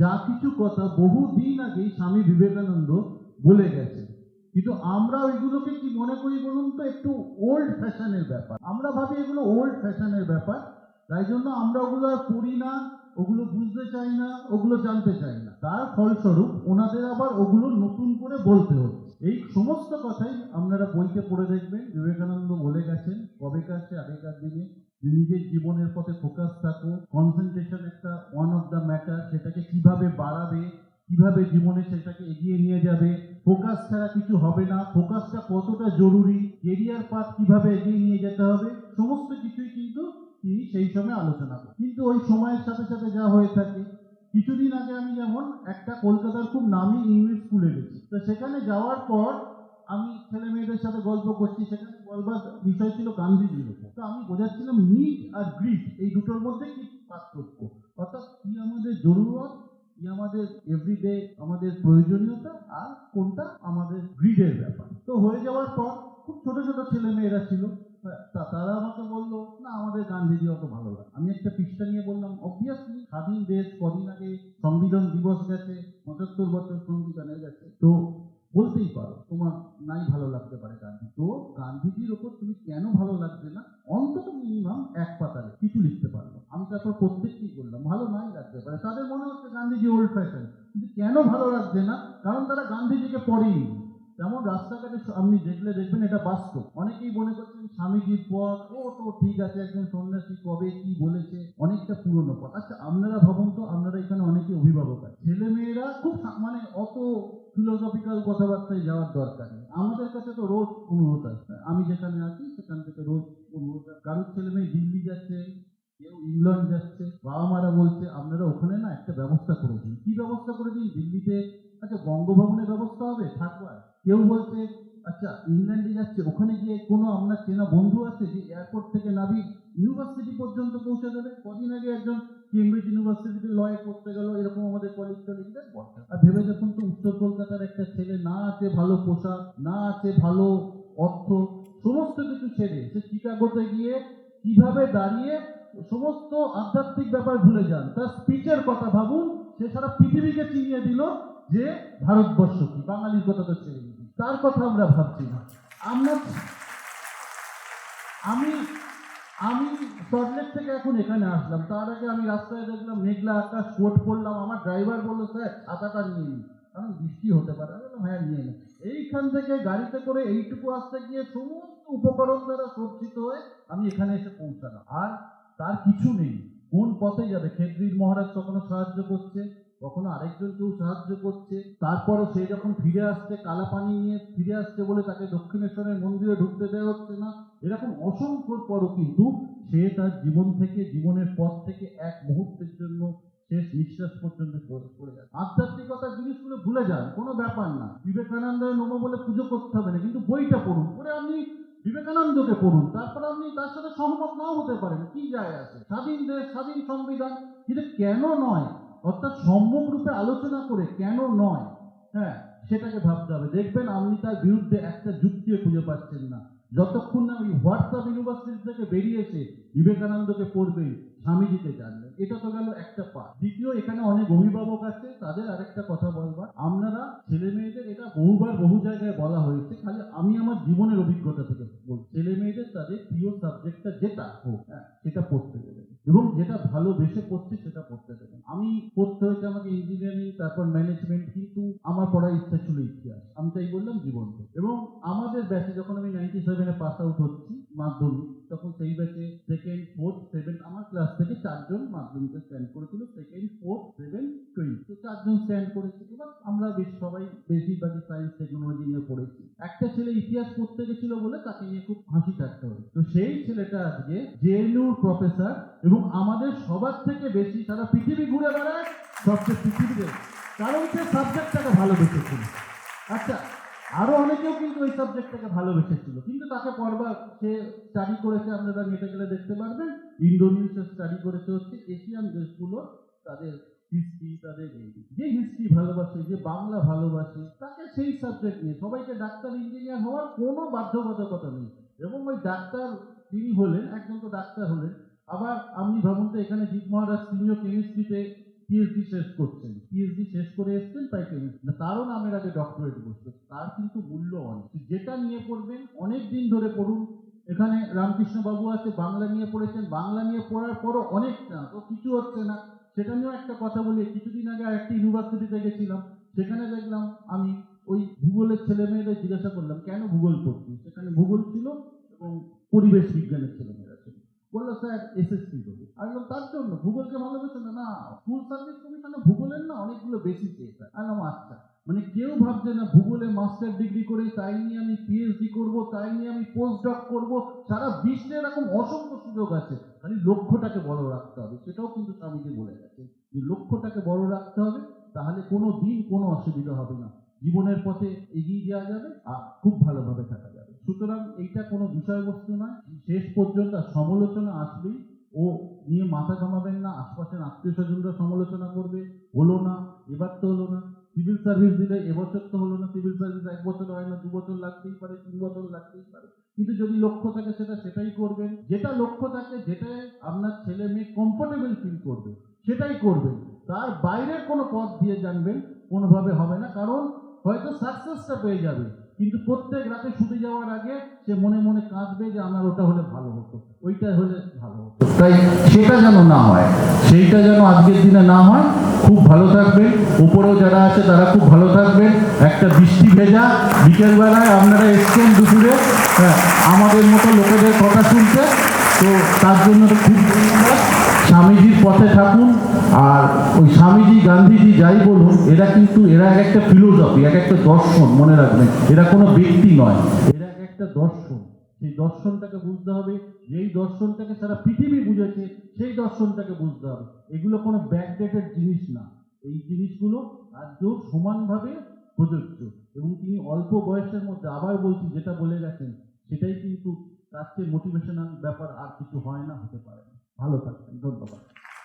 যা কিছু কথা বহুদিন আগেই স্বামী বিবেকানন্দ বলে গেছে কিন্তু আমরা ওইগুলোকে কি মনে করি বলুন তো? একটু ওল্ড ফ্যাশনের ব্যাপার। আমরা ভাবি এগুলো ওল্ড ফ্যাশনের ব্যাপার। তাই জন্য আমরা ওগুলো আর পড়ি না, ওগুলো বুঝতে চাই না, ওগুলো জানতে চাই না। তার ফলস্বরূপ ওনাদের আবার ওগুলো নতুন করে বলতে হচ্ছে। এই সমস্ত কথাই আপনারা বইতে পড়ে দেখবেন। বিবেকানন্দ বলে গেছেন কবেকার সে আগেকার দিনে। নিজের জীবনের পথে ফোকাস থাকো কনসেন্ট্রেশন একটা ওয়ান অফ দ্য ম্যাটার সেটাকে কীভাবে বাড়াবে, কীভাবে জীবনে সেটাকে এগিয়ে নিয়ে যাবে ফোকাস ছাড়া কিছু হবে না ফোকাসটা কতটা জরুরি কেরিয়ার পাথ কীভাবে এগিয়ে নিয়ে যেতে হবে, সমস্ত কিছুই কিন্তু তিনি সেই সময় আলোচনা করেন। কিন্তু ওই সময়ের সাথে সাথে যা হয়ে থাকে, কিছুদিন আগে আমি যেমন একটা কলকাতার খুব নামি ইংলিশ স্কুলে গেছি। তো সেখানে যাওয়ার পর আমি ছেলে মেয়েদের সাথে গল্প করছি, সেখানে বলবার বিষয় ছিল গান্ধীজির উপর তো আমি বোঝাচ্ছিলাম নিট আর গ্রিড এই দুটোর মধ্যে কি পার্থক্য? অর্থাৎ কি আমাদের জরুরত, কি আমাদের এভরিডে আমাদের প্রয়োজনীয়তা, আর কোনটা আমাদের গ্রিডের ব্যাপার? তো হয়ে যাওয়ার পর খুব ছোট ছোট ছেলে মেয়েরা ছিল। তা তারা আমাকে বলল, না, আমাদের গান্ধীজি অত ভালো লাগে আমি একটা পৃষ্ঠা নিয়ে বললাম অবভিয়াসলি স্বাধীন দেশ কদিন আগে সংবিধান দিবস গেছে তো গান্ধীজির ওপর তুমি কেন ভালো লাগছে না? অন্তত মিনিমাম এক পাতালে কিছু লিখতে পারল। আমি তারপর প্রত্যেককেই বললাম, ভালো নাই লাগতে পারে। তাদের মনে হচ্ছে গান্ধীজি ওল্ড ফ্যাশন কিন্তু কেন ভালো লাগছে না? কারণ তারা গান্ধীজিকে পড়েনি। যেমন রাস্তাঘাটে আপনি দেখলে দেখবেন এটা বাস্তব। অনেকেই মনে করছেন স্বামীজির পথ, ও তো ঠিক আছে, একজন সন্ন্যাসী কবে কি বলেছে, অনেকটা পুরনো পথ। আচ্ছা আপনারা ভাবুন তো, আপনারা এখানে অনেকে অভিভাবক আছে ছেলে মেয়েরা খুব মানে অত ফিলোসফিক্যাল কথাবার্তায় যাওয়ার দরকার নেই। আমাদের কাছে তো রোজ অনুরোধ আসছে আমি যেখানে আছি, সেখান থেকে রোজ অনুরোধ। কারোর ছেলে মেয়ে দিল্লি যাচ্ছে, কেউ ইংল্যান্ড যাচ্ছে, বাবা মারা বলছে, আপনারা ওখানে না একটা ব্যবস্থা করে দিন। কি ব্যবস্থা করে দিন? দিল্লিতে আচ্ছা বঙ্গভবনের ব্যবস্থা হবে? থাকবার কেউ বলছে আচ্ছা ইংল্যান্ডে যাচ্ছে, ওখানে গিয়ে কোনো আপনার চেনা বন্ধু আছে যে এয়ারপোর্ট থেকে নাবি ইউনিভার্সিটি পর্যন্ত পৌঁছে দেবে? কদিন আগে একজন কেমব্রিজ ইউনিভার্সিটিতে লয়ে পড়তে গেল, এরকম আমাদের কলেজ টলেজদের বটে আর ভেবে দেখুন তো, উত্তর কলকাতার একটা ছেলে না আছে ভালো পোশাক, না আছে ভালো অর্থ, সমস্ত কিছু ছেড়ে সে চিকাগোতে গিয়ে কীভাবে দাঁড়িয়ে সমস্ত আধ্যাত্মিক ব্যাপার ভুলে যান। তার স্পিচের কথা ভাবুন, সে সারা পৃথিবীকে চিনিয়ে দিল যে ভারতবর্ষ কি, বাঙালির কথা তো ছেড়ে তার কথা আমরা ভাবছি না। আমরা আমি আমি সল্টলেক থেকে এখন এখানে আসলাম। তার আগে আমি রাস্তায় দেখলাম মেঘলা আকাশ কোট পরলাম আমার ড্রাইভার বলল, স্যার ছাতাটা নিয়ে নিন। কারণ বৃষ্টি হতে পারে। আমি বললাম হ্যাঁ নিয়ে নিন। এইখান থেকে গাড়িতে করে এইটুকু আসতে গিয়ে সমস্ত উপকরণ দ্বারা সজ্জিত হয়ে আমি এখানে এসে পৌঁছালাম। আর তার কিছু নেই। কোন পথে যাবে? খেদ্রির মহারাজ কখনো সাহায্য করছে। কখনো আরেকজন কেউ সাহায্য করছে, তারপরও সে যখন ফিরে আসছে কালা পানি নিয়ে ফিরে আসছে বলে তাকে দক্ষিণেশ্বরের মন্দিরে ঢুকতে দেওয়া হচ্ছে না, এরকম অসংখ্য পরও কিন্তু সে তার জীবন থেকে, জীবনের পথ থেকে এক মুহূর্তের জন্য শেষ নিঃশ্বাস পর্যন্ত করে যান আধ্যাত্মিকতার জিনিসগুলো ভুলে যান, কোনো ব্যাপার না। বিবেকানন্দের নম বলে পুজো করতে হবে না, কিন্তু বইটা পড়ুন, পড়ে আপনি বিবেকানন্দকে পড়ুন, তারপর আপনি তার সাথে সহমত নাও হতে পারেন, কি যায় আছে? স্বাধীন দেশ, স্বাধীন সংবিধান, কিন্তু কেন নয়? অর্থাৎ সম্যক রূপে আলোচনা করে কেন নয় হ্যাঁ সেটাকে ভাবতে হবে। দেখবেন আপনি তার বিরুদ্ধে একটা যুক্তিও খুঁজে পাচ্ছেন না। যতক্ষণ না ওই হোয়াটসঅ্যাপ ইউনিভার্সিটি থেকে বেরিয়েছে বিবেকানন্দকে পড়বেন স্বামীজিকে জানবেন। এটা তো গেল একটা পার্ট দ্বিতীয়, এখানে অনেক অভিভাবক আছে, তাদের আরেকটা কথা বলবার। আপনারা ছেলে মেয়েদের এটা বহুবার বহু জায়গায় বলা হয়েছে, খালি আমি আমার জীবনের অভিজ্ঞতা থেকে বলছি। ছেলে মেয়েদের তাদের প্রিয় সাবজেক্টটা যেটা হোক হ্যাঁ সেটা পড়তে দেবেন এবং যেটা ভালোবেসে পড়ছে সেটা পড়তে দেবেন আমি পড়তে হয়েছে আমাকে ইঞ্জিনিয়ারিং তারপর ম্যানেজমেন্ট কিন্তু আমার পড়ার ইচ্ছা ছিল ইতিহাস আমি তাই বললাম জীবন এবং আমাদের ব্যাচে যখন আমি নাইনটি সেভেনে পাস আউট হচ্ছি মাধ্যমিক, তখন সেই ব্যাচে সেকেন্ড ফোর্থ সেভেন আমার ক্লাস থেকে চারজন মাধ্যমিকে স্ট্যান্ড করেছিল সেকেন্ড ফোর্থ সেভেন টুয়েলভ তো চারজন স্ট্যান্ড করেছে। এবার আমরা বেশ সবাই বেশিরভাগই সায়েন্স টেকনোলজি নিয়ে পড়েছি। একটা ছেলে ইতিহাস পড়তে গেছিল বলে তাকে নিয়ে খুব হাসি থাকতে হবে তো সেই ছেলেটা আজকে জেএনইউর প্রফেসর এবং আমাদের সবার থেকে বেশি সারা পৃথিবী ঘুরে বেড়ায় সবচেয়ে পৃথিবীতে। কারণ সে সাবজেক্টটাকে ভালোবেসেছিল। আচ্ছা আরও অনেকেও কিন্তু ওই সাবজেক্টটাকে ভালোবেসেছিল। কিন্তু তাকে পড়বার সে স্টাডি করেছে, আপনারা নেটে গেলে দেখতে পারবেন। ইন্ডোনেশিয়া স্টাডি করেছে হচ্ছে এশিয়ান দেশগুলো তাদের হিস্ট্রি তাদের যে হিস্ট্রি ভালোবাসে, যে বাংলা ভালোবাসে, তাকে সেই সাবজেক্ট নিয়ে। সবাইকে ডাক্তার ইঞ্জিনিয়ার হওয়ার কোনো বাধ্যবাধকতা নেই। এবং ওই ডাক্তার তিনি হলেন, একজন তো ডাক্তার হলেন। আবার আপনি ভাবুন তো এখানে জিৎ মহারাজ, তিনিও কেমিস্ট্রিতে পিএইচডি শেষ করছেন পিএইচডি শেষ করে এসছেন, তাই তারও নামের আগে ডক্টরেট বসছে তার কিন্তু মূল্য অনেক। যেটা নিয়ে পড়বেন, অনেক দিন ধরে পড়ুন। এখানে রামকৃষ্ণ বাবু আছে, বাংলা নিয়ে পড়েছেন, বাংলা নিয়ে পড়ার পরও অনেক না তো কিছু হচ্ছে না। সেটা নিয়েও একটা কথা বলি, কিছুদিন আগে একটা ইউনিভার্সিটিতে গেছিলাম, সেখানে দেখলাম আমি ওই ভূগোলের ছেলে মেয়েদের জিজ্ঞাসা করলাম, কেন ভূগোল পড়ছি সেখানে ভূগোল ছিল এবং পরিবেশ বিজ্ঞানের ছেলে মেয়েরা ছিল। বলল, স্যার এসএসসি আমি বললাম, তার জন্য? ভূগোলকে ভালোবেসে না না ফুল সার্ভিস কমিশনে ভূগোলের না অনেকগুলো বেশি চেয়েছে আমি বললাম আচ্ছা। মানে কেউ ভাবছে না ভূগোলে মাস্টার ডিগ্রি করে তাই নিয়ে আমি পিএইচডি করব, তাই নিয়ে আমি পোস্ট ডক করব, সারা বিশ্বে এরকম অসংখ্য সুযোগ আছে। খালি লক্ষ্যটাকে বড় রাখতে হবে। সেটাও কিন্তু স্বামীজি বলে গেছে যে লক্ষ্যটাকে বড় রাখতে হবে, তাহলে কোনো দিন কোনো অসুবিধা হবে না। জীবনের পথে এগিয়ে যাওয়া যাবে আর খুব ভালোভাবে থাকা যাবে। সুতরাং এইটা কোনো বিষয়বস্তু নয়। শেষ পর্যন্ত সমালোচনা আসবেই। ও নিয়ে মাথা ঘামাবেন না, আশপাশের আত্মীয় স্বজনরা সমালোচনা করবে, হলো না, এবার তো হলো না। সিভিল সার্ভিস দিলে এবছর তো হলো না, সিভিল সার্ভিস এক বছর হয় না, দু বছর লাগতেই পারে, তিন বছর লাগতেই পারে। কিন্তু যদি লক্ষ্য থাকে সেটা সেটাই করবেন। যেটা লক্ষ্য থাকে যেটাই আপনার ছেলে মেয়ে কমফোর্টেবল ফিল করবে, সেটাই করবেন। তার বাইরের কোনো পথ দিয়ে জানবেন, কোনোভাবে হবে না। কারণ হয়তো সাকসেসটা পেয়ে যাবে। কিন্তু প্রত্যেক রাতে শুতে যাওয়ার আগে সে মনে মনে কাঁদবে যে আমার ওটা হলে ভালো হতো, ওইটা হলে ভালো হতো। তাই সেটা যেন না হয়, সেইটা যেন আজকের দিনে না হয়, খুব ভালো থাকবেন। উপরেও যারা আছে তারা খুব ভালো থাকবেন। একটা বৃষ্টি ভেজা, বিকেলবেলায় আপনারা এসছেন দুপুরে হ্যাঁ আমাদের মতো লোকেদের কথা শুনতে। তো তার জন্য খুব ধন্যবাদ। স্বামীজির পথে থাকুন। আর ওই স্বামীজি, গান্ধীজি যাই বলুন, এরা কিন্তু, এরা এক একটা ফিলোসফি এক একটা দর্শন, মনে রাখবেন, এরা কোনো ব্যক্তি নয়, এরা এক একটা দর্শন। সেই দর্শনটাকে বুঝতে হবে, যেই দর্শনটাকে সারা পৃথিবী বুঝেছে, সেই দর্শনটাকে বুঝতে হবে। এগুলো কোনো ব্যাকডেটেড জিনিস না। এই জিনিসগুলো আজকেও সমানভাবে প্রযোজ্য। এবং তিনি অল্প বয়সের মধ্যে আবার বলছি, যেটা বলে গেছেন, সেটাই কিন্তু তার চেয়ে মোটিভেশনাল ব্যাপার, আর কিছু হয় না, হতে পারে ভালো থাকবেন, ধন্যবাদ।